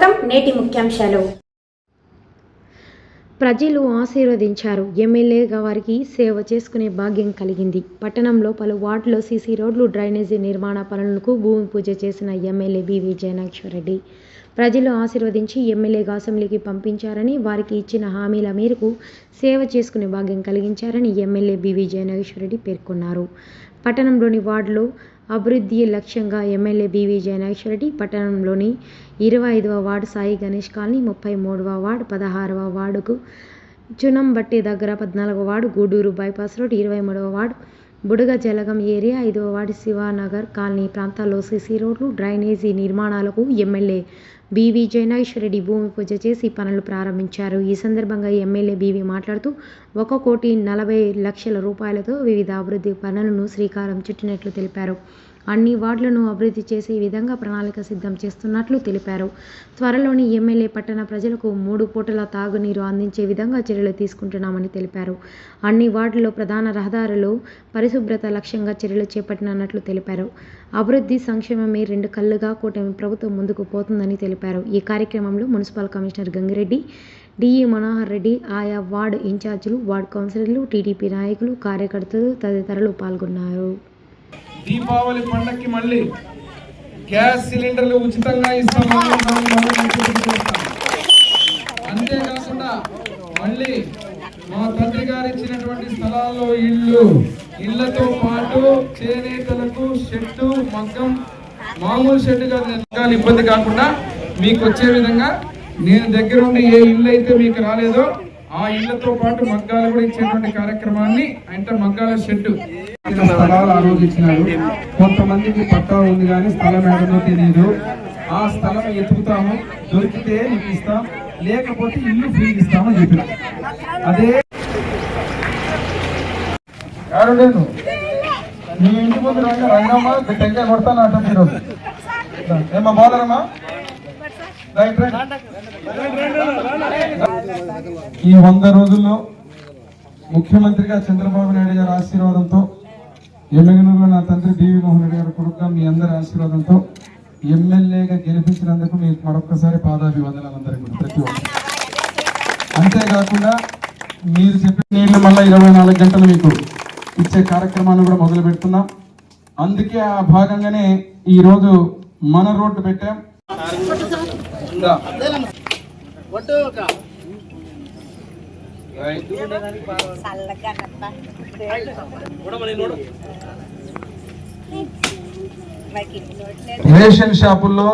స్వాగతం నేటి ముఖ్యాంశాలు. ప్రజలు ఆశీర్వదించారు. ఎమ్మెల్యేగా వారికి సేవ చేసుకునే భాగ్యం కలిగింది. పట్టణంలో పలు వార్డులో సీసీ రోడ్లు డ్రైనేజీ నిర్మాణ పనులకు భూమి పూజ చేసిన ఎమ్మెల్యే బి విజయనాక్షరెడ్డి ప్రజలు ఆశీర్వదించి ఎమ్మెల్యేగా అసెంబ్లీకి పంపించారని వారికి ఇచ్చిన హామీల మేరకు సేవ చేసుకునే భాగ్యం కలిగించారని ఎమ్మెల్యే బి విజయనాగేశ్వరరెడ్డి పేర్కొన్నారు. పట్టణంలోని వార్డులో అభివృద్ధి లక్ష్యంగా ఎమ్మెల్యే బివి జయనాగేశ్వరరెడ్డి పట్టణంలోని ఇరవై ఐదవ వార్డు సాయి గణేష్ కాలనీ ముప్పై మూడవ వార్డు పదహారవ వార్డుకు చునంబట్టి దగ్గర పద్నాలుగవ వార్డు గూడూరు బైపాస్ రోడ్ ఇరవై మూడవ వార్డు బుడగ జలగం ఏరియా ఐదవ వార్డు శివానగర్ కాలనీ ప్రాంతాల్లో సీసీ రోడ్లు డ్రైనేజీ నిర్మాణాలకు ఎమ్మెల్యే బీవీ జయనాగేశ్వరరెడ్డి భూమి పూజ చేసి పనులు ప్రారంభించారు. ఈ సందర్భంగా ఎమ్మెల్యే బీవీ మాట్లాడుతూ ఒక కోటి నలభై లక్షల రూపాయలతో వివిధ అభివృద్ధి పనులను శ్రీకారం చుట్టినట్లు తెలిపారు. అన్ని వార్డులను అభివృద్ధి చేసే విధంగా ప్రణాళిక సిద్ధం చేస్తున్నట్లు తెలిపారు. త్వరలోని ఎమ్మెల్యే పట్టణ ప్రజలకు మూడు పూటల తాగునీరు అందించే విధంగా చర్యలు తీసుకుంటున్నామని తెలిపారు. అన్ని వార్డుల్లో ప్రధాన రహదారులు పరిశుభ్రత లక్ష్యంగా చర్యలు చేపట్టినట్లు తెలిపారు. అభివృద్ధి సంక్షేమమే రెండు కళ్ళుగా కూటమి ప్రభుత్వం ముందుకు పోతుందని తెలిపారు. ఈ కార్యక్రమంలో municipal commissioner Gangireddy DE Manohar Reddy ఆయా వార్డు ఇన్ఛార్జీలు వార్డు కౌన్సిలర్లు టీడీపీ నాయకులు కార్యకర్తలు తదితరులు పాల్గొన్నారు. దీపావళి పండక్కి మళ్ళీ గ్యాస్ సిలిండర్లు ఉచితంగా ఇస్తామని అంతేకాకుండా మళ్ళీ మా తండ్రి గారు ఇచ్చినటువంటి స్థలాల్లో ఇళ్ళు ఇళ్ళతో పాటు చేనేతలకు షెడ్డు మగ్గం మామూలు షెడ్ కాదు ఇబ్బంది కాకుండా మీకు వచ్చే విధంగా నేను దగ్గరుండి ఏ ఇల్లు అయితే మీకు రాలేదో ఆ ఇళ్ళతో పాటు మగ్గాలు కూడా ఇచ్చేటువంటి కార్యక్రమాన్ని అంటే మగ్గాల షెడ్డు. స్థలాలు ఆ రోజు ఇచ్చినారు కొంతమందికి పట్టా ఉంది కానీ స్థలం ఎక్కడో తెలియదు ఆ స్థలం ఎత్తుకుతాము. దొరికితే నీకు ఇస్తాం. లేకపోతే ఇల్లు ఫ్రీ ఇస్తామని చెప్పిన అదే ఎవరు లేదు మీ ఇంటి ముందు రంగమ్మ టెంకాయ కొడతాను అంటే ఏమా బాధరమ్మా ఈ వంద రోజుల్లో ముఖ్యమంత్రిగా చంద్రబాబు నాయుడు గారి ఆశీర్వాదంతో ఎమ్మెగనూరులో నా తండ్రి డివి మోహన్ రెడ్డి గారి కొడుకుగా మీ అందరి ఆశీర్వాదంతో ఎమ్మెల్యేగా గెలిపించినందుకు మీకు మరొక్కసారి పాదాభివందనాలు అందరికీ కూడా, ప్రతి ఒక్కరు అంతేకాకుండా మీరు చెప్పిన నీళ్ళు మళ్ళీ ఇరవై నాలుగు గంటలు మీకు ఇచ్చే కార్యక్రమాన్ని కూడా మొదలు పెడుతున్నాం అందుకే ఆ భాగంగానే ఈరోజు మన రోడ్డు పెట్టాం. రేషన్ షాపుల్లో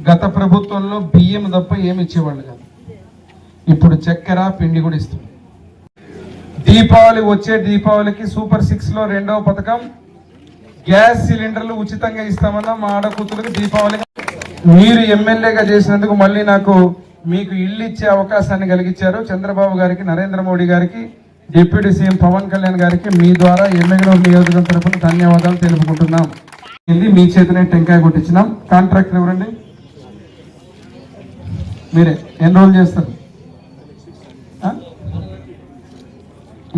గత ప్రభుత్వంలో బియ్యం తప్ప ఏమి ఇచ్చేవాళ్ళు కాదు. ఇప్పుడు చక్కెర పిండి కూడా ఇస్తుంది దీపావళి వచ్చే దీపావళికి సూపర్ సిక్స్లో రెండవ పథకం గ్యాస్ సిలిండర్లు ఉచితంగా ఇస్తామన్నా మా ఆడకూతులకు దీపావళికి మీరు ఎమ్మెల్యేగా చేసినందుకు మళ్ళీ నాకు మీకు ఇల్లు ఇచ్చే అవకాశాన్ని కలిగించారు. చంద్రబాబు గారికి నరేంద్ర మోడీ గారికి డిప్యూటీ సీఎం పవన్ కళ్యాణ్ గారికి మీ ద్వారా ఎమ్మెగనూరు నియోజకవర్గం తరఫున ధన్యవాదాలు తెలుపుకుంటున్నాం. ఇది మీ చేతనే టెంకాయ కొట్టించినాం. కాంట్రాక్ట్ ఎవరండి? మీరే. ఎన్రోల్ చేస్తారు?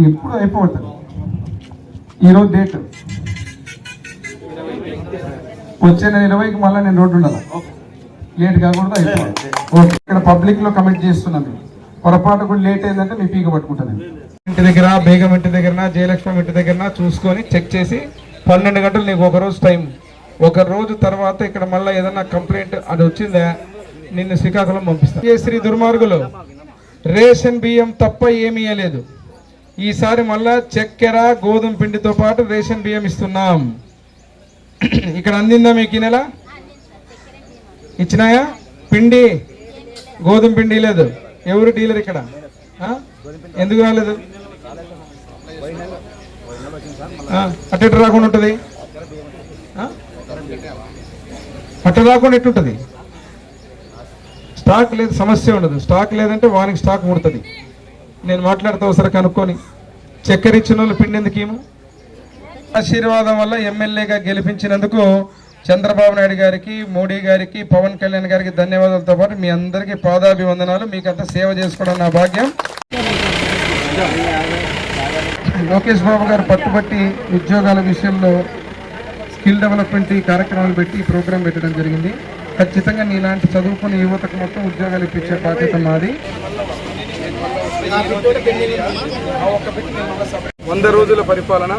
ఎప్పుడు అయిపోతుంది ఈరోజు డేట్? వచ్చే నెల ఇరవైకి మళ్ళీ నేను రోడ్డు ఉండాలి? లేట్ కాకూడదు ఓకే ఇక్కడ పబ్లిక్లో కమిట్ చేస్తున్నాను పొరపాటు కూడా లేట్ అయిందంటే మీ పీక పట్టుకుంటుంది ఇంటి దగ్గర బేగం ఇంటి దగ్గర జయలక్ష్మి ఇంటి దగ్గర చూసుకొని చెక్ చేసి పన్నెండు గంటలు నీకు ఒక రోజు టైం ఒక రోజు తర్వాత ఇక్కడ మళ్ళీ ఏదన్నా కంప్లైంట్ అది వచ్చిందా నిన్ను శ్రీకాకుళం పంపిస్తాను. ఏ శ్రీ దుర్మార్గులు? రేషన్ బియ్యం తప్ప ఏమీ ఇవ్వలేదు ఈసారి మళ్ళా చక్కెర గోధుమ పిండితో పాటు రేషన్ బియ్యం ఇస్తున్నాం. ఇక్కడ అందిందా మీకు ఈ నెల? ఇచ్చినాయా? పిండి? గోధుమ పిండి లేదు. ఎవరు డీలర్ ఇక్కడ? ఎందుకు రాలేదు? ఆ, అట్ట రాకుండా ఉంటుంది? అట్ట రాకుండా ఎట్టుంటుంది స్టాక్ లేదు సమస్య ఉండదు. స్టాక్ లేదంటే వానికి స్టాక్ ముడుతుంది నేను మాట్లాడితే ఒకసారి కనుక్కొని. చక్కెర ఇచ్చిన వాళ్ళు పిండి ఎందుకేమో ఆశీర్వాదం వల్ల ఎమ్మెల్యేగా గెలిపించినందుకు చంద్రబాబు నాయుడు గారికి మోడీ గారికి పవన్ కళ్యాణ్ గారికి ధన్యవాదాలతో పాటు మీ అందరికీ పాదాభివందనాలు. మీకు సేవ చేసుకోవడం నా భాగ్యం. లోకేష్ బాబు గారు పట్టుబట్టి ఉద్యోగాల విషయంలో స్కిల్ డెవలప్మెంట్ ఈ కార్యక్రమాలు పెట్టి ఈ ప్రోగ్రాం పెట్టడం జరిగింది. ఖచ్చితంగా నీలాంటి చదువుకున్న యువతకు మొత్తం ఉద్యోగాలు ఇప్పించే బాధ్యత మాది. వంద రోజుల పరిపాలన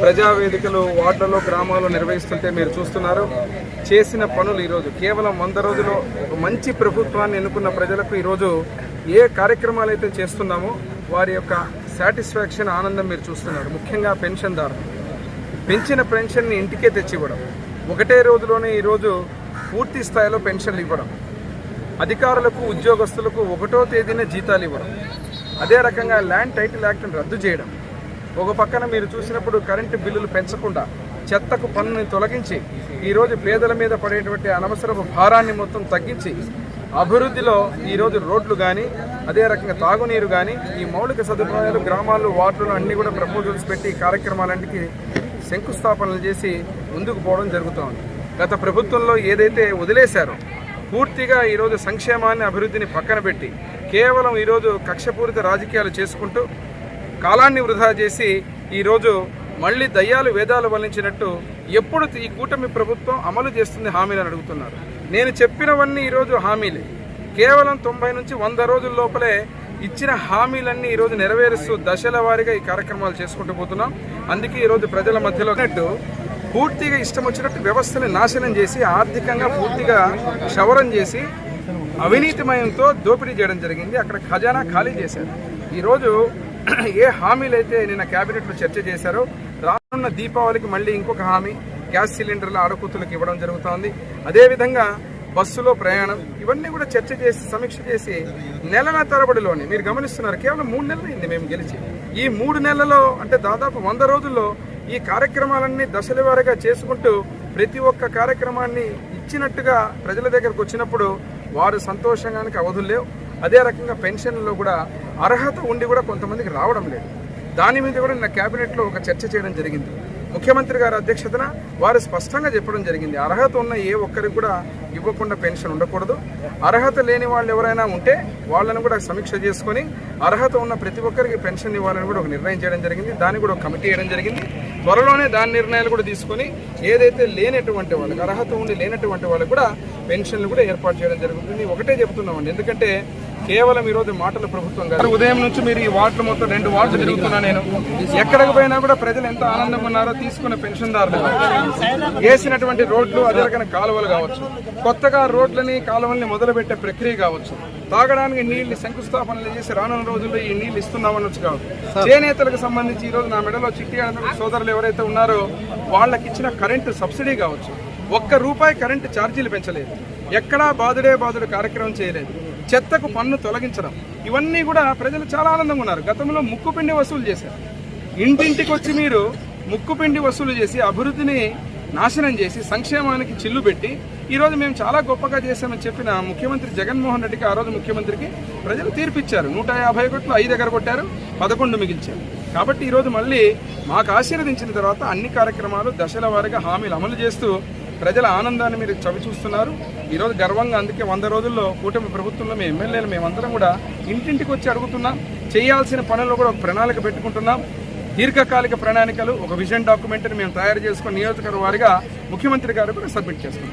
ప్రజావేదికలు వార్డులలో గ్రామాల్లో నిర్వహిస్తుంటే మీరు చూస్తున్నారు. చేసిన పనులు ఈరోజు కేవలం వంద రోజులు ఒక మంచి ప్రభుత్వాన్ని ఎన్నుకున్న ప్రజలకు ఈరోజు ఏ కార్యక్రమాలు అయితే చేస్తున్నామో వారి యొక్క సాటిస్ఫాక్షన్ ఆనందం మీరు చూస్తున్నారు. ముఖ్యంగా పెన్షన్దారులు పెంచిన పెన్షన్ని ఇంటికే తెచ్చివ్వడం ఒకటే రోజులోనే ఈరోజు పూర్తి స్థాయిలో పెన్షన్లు ఇవ్వడం. అధికారులకు ఉద్యోగస్తులకు ఒకటో తేదీన జీతాలు ఇవ్వడం. అదే రకంగా ల్యాండ్ టైటిల్ యాక్ట్ని రద్దు చేయడం. ఒక పక్కన మీరు చూసినప్పుడు కరెంటు బిల్లులు పెంచకుండా చెత్తకు పన్నుని తొలగించి ఈరోజు పేదల మీద పడేటువంటి అనవసరపు భారాన్ని మొత్తం తగ్గించి అభివృద్ధిలో ఈరోజు రోడ్లు కానీ అదే రకంగా తాగునీరు కానీ ఈ మౌలిక సదుపాయాలు గ్రామాలు వార్డులు అన్నీ కూడా ప్రపోజల్స్ పెట్టి ఈ కార్యక్రమాలన్నిటికీ శంకుస్థాపనలు చేసి ముందుకు పోవడం జరుగుతోంది. గత ప్రభుత్వంలో ఏదైతే వదిలేశారో పూర్తిగా ఈరోజు సంక్షేమాన్ని అభివృద్ధిని పక్కన పెట్టి కేవలం ఈరోజు కక్షపూరిత రాజకీయాలు చేసుకుంటూ కాలాన్ని వృధా చేసి ఈరోజు మళ్ళీ దయ్యాలు వేదాలు వల్లించినట్టు ఎప్పుడు ఈ కూటమి ప్రభుత్వం అమలు చేస్తుంది హామీలను అడుగుతున్నారు. నేను చెప్పినవన్నీ ఈరోజు హామీలే. కేవలం తొంభై నుంచి వంద రోజుల లోపలే ఇచ్చిన హామీలన్నీ ఈరోజు నెరవేరుస్తూ దశల వారీగా ఈ కార్యక్రమాలు చేసుకుంటూ పోతున్నాం. అందుకే ఈరోజు ప్రజల మధ్యలో పూర్తిగా ఇష్టం వచ్చినట్టు వ్యవస్థని నాశనం చేసి ఆర్థికంగా పూర్తిగా క్షవరం చేసి అవినీతిమయంతో దోపిడీ చేయడం జరిగింది. అక్కడ ఖజానా ఖాళీ చేశారు. ఈరోజు ఏ హామీలు అయితే నిన్న కేబినెట్లో చర్చ చేశారో రానున్న దీపావళికి మళ్ళీ ఇంకొక హామీ గ్యాస్ సిలిండర్ల ఆడకూతులకు ఇవ్వడం జరుగుతోంది. అదేవిధంగా బస్సులో ప్రయాణం ఇవన్నీ కూడా చర్చ చేసి సమీక్ష చేసి నెలల తరబడిలోనే మీరు గమనిస్తున్నారు కేవలం మూడు నెలలు అయింది మేము గెలిచి. ఈ మూడు నెలలలో అంటే దాదాపు వంద రోజుల్లో ఈ కార్యక్రమాలన్నీ దశల వారీగా చేసుకుంటూ ప్రతి ఒక్క కార్యక్రమాన్ని ఇచ్చినట్టుగా ప్రజల దగ్గరకు వచ్చినప్పుడు వారు సంతోషంగానికి అవధులు లేవు. అదే రకంగా పెన్షన్లో కూడా అర్హత ఉండి కూడా కొంతమందికి రావడం లేదు. దాని మీద కూడా నిన్న కేబినెట్లో ఒక చర్చ చేయడం జరిగింది. ముఖ్యమంత్రి గారి అధ్యక్షతన వారు స్పష్టంగా చెప్పడం జరిగింది. అర్హత ఉన్న ఏ ఒక్కరికి కూడా ఇవ్వకుండా పెన్షన్ ఉండకూడదు. అర్హత లేని వాళ్ళు ఎవరైనా ఉంటే వాళ్ళని కూడా సమీక్ష చేసుకొని అర్హత ఉన్న ప్రతి ఒక్కరికి పెన్షన్ ఇవ్వాలని కూడా ఒక నిర్ణయం చేయడం జరిగింది. దాన్ని కూడా ఒక కమిటీ వేయడం జరిగింది. త్వరలోనే దాని నిర్ణయాలు కూడా తీసుకొని ఏదైతే లేనటువంటి వాళ్ళకి అర్హత ఉండి లేనటువంటి వాళ్ళకి కూడా పెన్షన్లు కూడా ఏర్పాటు చేయడం జరుగుతుంది. ఒకటే చెప్తున్నామండి. ఎందుకంటే కేవలం ఈ రోజు మాటల ప్రభుత్వం కాదు ఉదయం నుంచి మీరు ఈ వార్డులు మొత్తం రెండు వార్డులు తిరుగుతున్నా నేను. ఎక్కడికి పోయినా కూడా ప్రజలు ఎంత ఆనందంగా ఉన్నారో తీసుకున్న పెన్షన్దారులు. వేసినటువంటి రోడ్లు అదే రకమైన కాలువలు కావచ్చు. కొత్తగా రోడ్లని కాలువల్ని మొదలుపెట్టే ప్రక్రియ కావచ్చు. తాగడానికి నీళ్ళు శంకుస్థాపనలు చేసి రానున్న రోజుల్లో ఈ నీళ్ళు ఇస్తున్నామనొచ్చు కావచ్చు చేనేతలకు సంబంధించి ఈ రోజు నా మెడలో చిట్టి సోదరులు ఎవరైతే ఉన్నారో వాళ్ళకి ఇచ్చిన కరెంటు సబ్సిడీ కావచ్చు. ఒక్క రూపాయి కరెంటు ఛార్జీలు పెంచలేదు. ఎక్కడా బాదుడే బాదుడు కార్యక్రమం చేయలేదు. చెత్తకు పన్ను తొలగించడం. ఇవన్నీ కూడా ప్రజలు చాలా ఆనందంగా ఉన్నారు. గతంలో ముక్కుపిండి వసూలు చేశారు. ఇంటింటికి వచ్చి మీరు ముక్కుపిండి వసూలు చేసి అభివృద్ధిని నాశనం చేసి సంక్షేమానికి చిల్లు పెట్టి ఈరోజు మేము చాలా గొప్పగా చేశామని చెప్పిన ముఖ్యమంత్రి జగన్మోహన్ రెడ్డికి ఆ రోజు ముఖ్యమంత్రికి ప్రజలు తీర్పిచ్చారు. నూట యాభై కోట్లు ఐదు దగ్గర కొట్టారు పదకొండు మిగిల్చారు. కాబట్టి ఈరోజు మళ్ళీ మాకు ఆశీర్వదించిన తర్వాత అన్ని కార్యక్రమాలు దశల వారీగా హామీలు అమలు చేస్తూ ప్రజల ఆనందాన్ని మీరు చవి చూస్తున్నారు. ఈరోజు గర్వంగా అందుకే వంద రోజుల్లో కూటమి ప్రభుత్వంలో మేము ఎమ్మెల్యేలు మేమందరం కూడా ఇంటింటికి వచ్చి అడుగుతున్నాం. చేయాల్సిన పనుల్లో కూడా ఒక ప్రణాళిక పెట్టుకుంటున్నాం. దీర్ఘకాలిక ప్రణాళికలు ఒక విజన్ డాక్యుమెంట్ని మేము తయారు చేసుకుని నియోజకవర్గ వారిగా ముఖ్యమంత్రి గారు కూడా సబ్మిట్ చేస్తున్నాం.